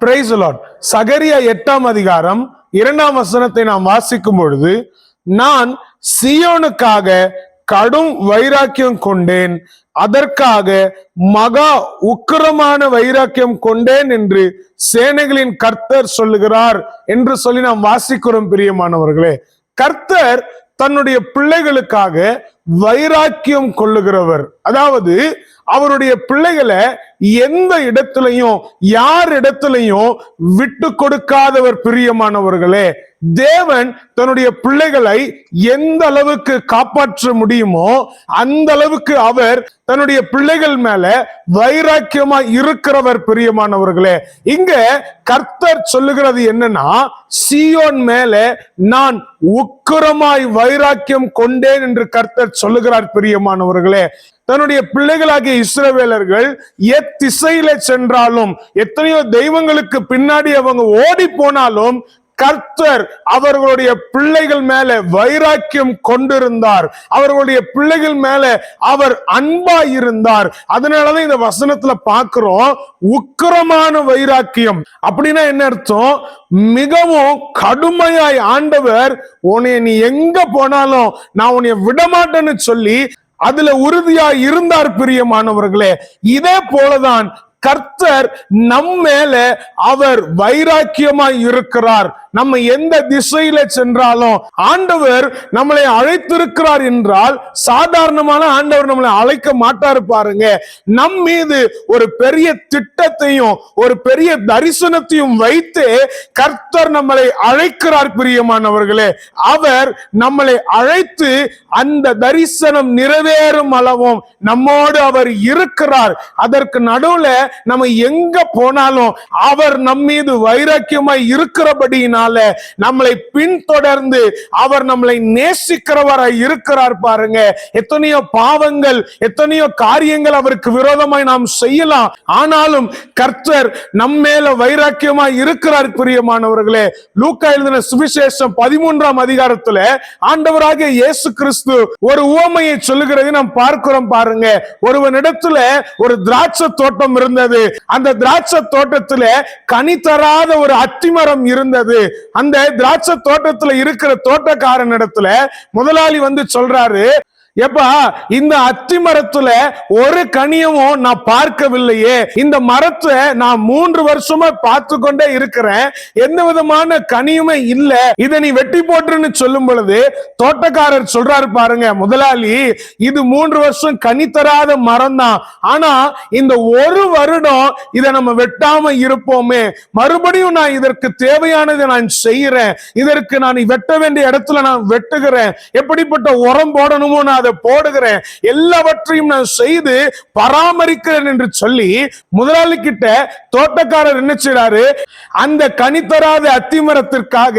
Price Lord சகரியா எட்டாம் அதிகாரம் இரண்டாம் வசனத்தை நாம் வாசிக்கும் பொழுது நான் சியோனுக்காக கடும் வைராக்கியம் கொண்டேன் அதற்காக மகா உக்கிரமான வைராக்கியம் கொண்டேன் என்று சேனைகளின் கர்த்தர் சொல்லுகிறார் என்று சொல்லி நாம் வாசிக்கிறோம் பிரியமானவர்களே. கர்த்தர் தன்னுடைய பிள்ளைகளுக்காக வைராக்கியம் கொள்ளுகிறவர். அதாவது அவருடைய பிள்ளைகளை எந்த இடத்திலையும் யார் இடத்திலையும் விட்டு கொடுக்காதவர் பிரியமானவர்களே தேவன் தன்னுடைய பிள்ளைகளை எந்த அளவுக்கு காப்பாற்ற முடியுமோ அந்த அளவுக்கு அவர் தன்னுடைய பிள்ளைகள் மேல வைராக்கியமா இருக்கிறவர் பிரியமானவர்களே. இங்க கர்த்தர் சொல்லுகிறது என்னன்னா சியோன் மேல நான் உக்கிரமாய் வைராக்கியம் கொண்டேன் என்று கர்த்தர் சொல்லுகிறார் பிரியமானவர்களே. தன்னுடைய பிள்ளைகளாகிய இஸ்ரவேலர்கள் எத்திசையில சென்றாலும் எத்தனையோ தெய்வங்களுக்கு பின்னாடி அவங்க ஓடி போனாலும் கர்த்தர் அவர்களுடைய பிள்ளைகள் மேல வைராக்கியம் கொண்டிருந்தார். அவர்களுடைய பிள்ளைகள் மேல அவர் அன்பா இருந்தார். அதனாலதான் இந்த வசனத்துல பாக்குறோம் உக்கிரமான வைராக்கியம். அப்படின்னா என்ன அர்த்தம்? மிகவும் கடுமையாய் ஆண்டவர் உன்னை நீ எங்க போனாலும் நான் உன்னை விடமாட்டேன்னு சொல்லி அதுல உறுதியா இருந்தார் பிரியமானவர்களே. இதே போலதான் கர்த்தர் நம் மேல அவர் வைராக்கியமாய் இருக்கிறார். நம்ம எந்த திசையில சென்றாலும் ஆண்டவர் நம்மளை அழைத்திருக்கிறார் என்றால் சாதாரணமான ஆண்டவர் நம்மளை அழைக்க மாட்டாரு பாருங்க. நம் மீது ஒரு பெரிய திட்டத்தையும் ஒரு பெரிய தரிசனத்தையும் வைத்து கர்த்தர் நம்மளை அழைக்கிறார் பிரியமானவர்களே. அவர் நம்மளை அழைத்து அந்த தரிசனம் நிறைவேறும் அளவும் நம்மோடு அவர் இருக்கிறார். அதற்கு நடுவுல நம்ம எங்க போனாலும் அவர் நம்மீது வைராக்கியமாய் இருக்கிறபடியினால நம்மளை பின்தொடர்ந்து அவர் நம்மளை நேசிக்கிறவராய் இருக்கிறார் பாருங்க. எத்தனையோ பாவங்கள் எத்தனையோ காரியங்கள் அவருக்கு விரோதமாய் நாம் செய்யலாம். ஆனாலும் கர்த்தர் நம்ம மேல வைராக்கியமாய் இருக்கிறார் பிரியமானவர்களே. லூக்கா எழுதின சுவிசேஷம் பதிமூன்றாம் அதிகாரத்துல ஆண்டவராக இயேசு கிறிஸ்து ஒரு உவமையை சொல்லுகிறதை நாம் பார்க்கிறோம் பாருங்க. ஒருவனிடத்துல ஒரு திராட்சை தோட்டம் இருந்தது. அந்த திராட்சை தோட்டத்துல கனி தராத ஒரு அத்திமரம் இருந்தது. அந்த திராட்சை தோட்டத்துல இருக்கிற தோட்டக்காரன் இடத்துல முதலாளி வந்து சொல்றாரு எப்பா இந்த அத்தி மரத்துல ஒரு கனியமும் நான் பார்க்கவில்லையே. இந்த மரத்தை நான் மூன்று வருஷமா பார்த்து கொண்டே இருக்கிறேன். எந்த விதமான கனியுமே இல்ல. இதை நீ வெட்டி போட்டுன்னு சொல்லும் பொழுது தோட்டக்காரர் சொல்றாரு பாருங்க முதலாளி இது மூன்று வருஷம் கனி தராத மரம் தான் ஆனா இந்த ஒரு வருடம் இதை நம்ம வெட்டாம இருப்போமே. மறுபடியும் நான் இதற்கு தேவையானதை நான் செய்யறேன். இதற்கு நான் வெட்ட வேண்டிய இடத்துல நான் வெட்டுகிறேன். எப்படிப்பட்ட உரம் போடணுமோ நான் அதை போடுகிறேன். எல்லாவற்றையும் நான் செய்து பராமரிக்கிறேன் என்று சொல்லி முதலாளி கிட்ட தோட்டக்காரர் என்ன செய்றாரு? அந்த கனித்தராத அத்திமரத்திற்காக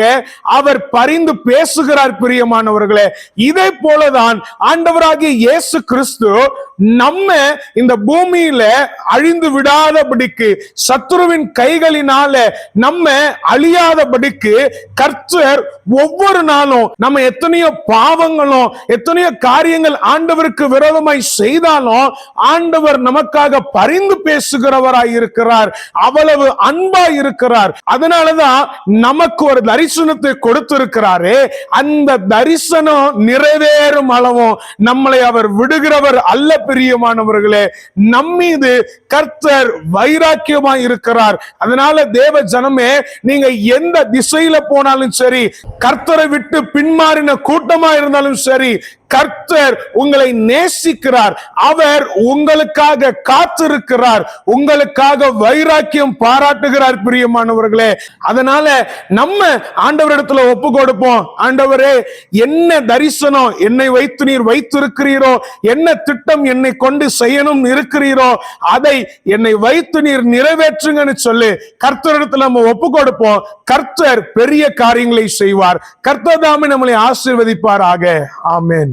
அவர் பரிந்து பேசுகிறார் பிரியமானவர்களே. இதை போலதான் ஆண்டவராகிய இயேசு கிறிஸ்து நம்ம இந்த பூமியில அழிந்து விடாதபடிக்கு சத்துருவின் கைகளினால நம்ம அழியாதபடிக்கு கர்த்தர் ஒவ்வொரு நாளும் நம்ம எத்தனையோ பாவங்களும் எத்தனையோ காரியங்கள் ஆண்டவருக்கு விரோதமாய் செய்தாலும் ஆண்டவர் நமக்காக பரிந்து பேசுகிறவராய் இருக்கிறார். அவ்வளவு அன்பா இருக்கிறார். அதனாலதான் நமக்கு ஒரு தரிசனத்தை கொடுத்திருக்கிறாரு. அந்த தரிசனம் நிறைவேறும் அளவும் நம்மளை அவர் விடுகிறவர் அல்ல பிரியமானவர்களே நம்மீது கர்த்தர் வைராக்கியமா இருக்கிறார். அதனால தேவ ஜனமே நீங்க எந்த திசையில போனாலும் சரி கர்த்தரை விட்டு பின்மாறின கூட்டமா இருந்தாலும் சரி கர்த்தர் உங்களை நேசிக்கிறார். அவர் உங்களுக்காக காத்திருக்கிறார். உங்களுக்காக வைராக்கியம் பாராட்டுகிறார் பிரியமானவர்களே. அதனால நம்ம ஆண்டவரிடத்துல ஒப்பு கொடுப்போம். ஆண்டவரே என்ன தரிசனம் என்னை வைத்து நீர் வைத்திருக்கிறீரோ? என்ன திட்டம் என்னை கொண்டு செய்யணும் இருக்கிறீரோ? அதை என்னை வைத்து நீர் நிறைவேற்றுங்கன்னு சொல்லி கர்த்தரிடத்துல நம்ம ஒப்பு கொடுப்போம். கர்த்தர் பெரிய காரியங்களை செய்வார். கர்த்தர் தாமே நம்மளை ஆசீர்வதிப்பாராக. ஆமேன்.